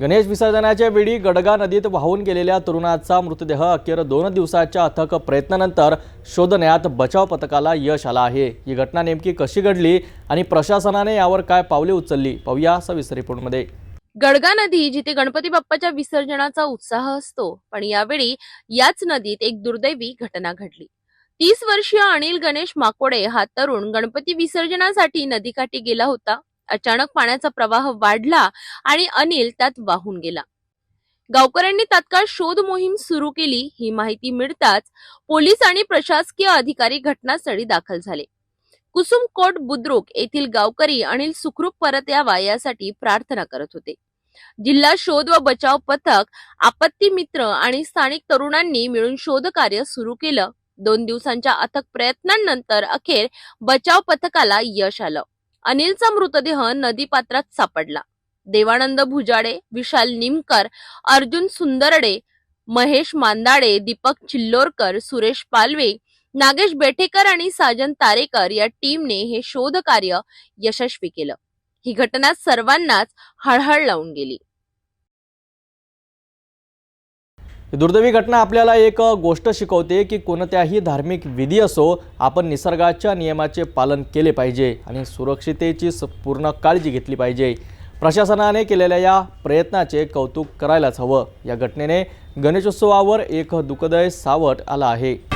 गणेश विसर्जनाच्या वेळी गडगा नदीत वाहून गेलेल्या तरुणाचा मृतदेह अखेर दोन दिवसाच्या अथक प्रयत्नानंतर शोधण्यात बचाव पथकाला यश आलं आहे. ही घटना नेमकी कशी घडली आणि प्रशासनाने यावर काय पावले उचलली? पाहूया सविस्तर रिपोर्टमध्ये. गडगा नदी जिथे गणपती बाप्पाच्या विसर्जनाचा उत्साह असतो पण यावेळी याच नदीत एक दुर्दैवी घटना घडली. तीस वर्षीय अनिल गणेश माकोडे हा तरुण गणपती विसर्जनासाठी नदीकाठी गेला होता. अचानक पाण्याचा प्रवाह वाढला आणि अनिल त्यात वाहून गेला. गावकऱ्यांनी तात्काळ शोध मोहीम सुरू केली. ही माहिती मिळताच पोलीस आणि प्रशासकीय अधिकारी घटनास्थळी दाखल झाले. कुसुम कोट बुद्रुक येथील गावकरी अनिल सुखरूप परत यावा यासाठी प्रार्थना करत होते. जिल्हा शोध व बचाव पथक आपत्ती मित्र आणि स्थानिक तरुणांनी मिळून शोध कार्य सुरू केलं. दोन दिवसांच्या अथक प्रयत्नांनंतर अखेर बचाव पथकाला यश आलं. अनिलचा मृतदेह नदीपात्रात सापडला. देवानंद भुजाडे विशाल निमकर अर्जुन सुंदरडे महेश मांदाडे दीपक चिल्लोरकर सुरेश पालवे नागेश बेठेकर आणि साजन तारेकर या टीमने हे शोध कार्य यशस्वी केलं. ही घटना सर्वांनाच हळहळ लावून गेली. दुर्दैवी घटना आपल्याला एक गोष्ट शिकवते की कोणत्याही धार्मिक विधी असो आपण निसर्गाच्या नियमाचे पालन केले पाहिजे आणि सुरक्षितेची स- पूर्ण काळजी घेतली पाहिजे. प्रशासनाने केलेल्या या प्रयत्नाचे कौतुक करायलाच हवं. या घटनेने गणेशोत्सवावर एक दुःखदय सावट आला आहे.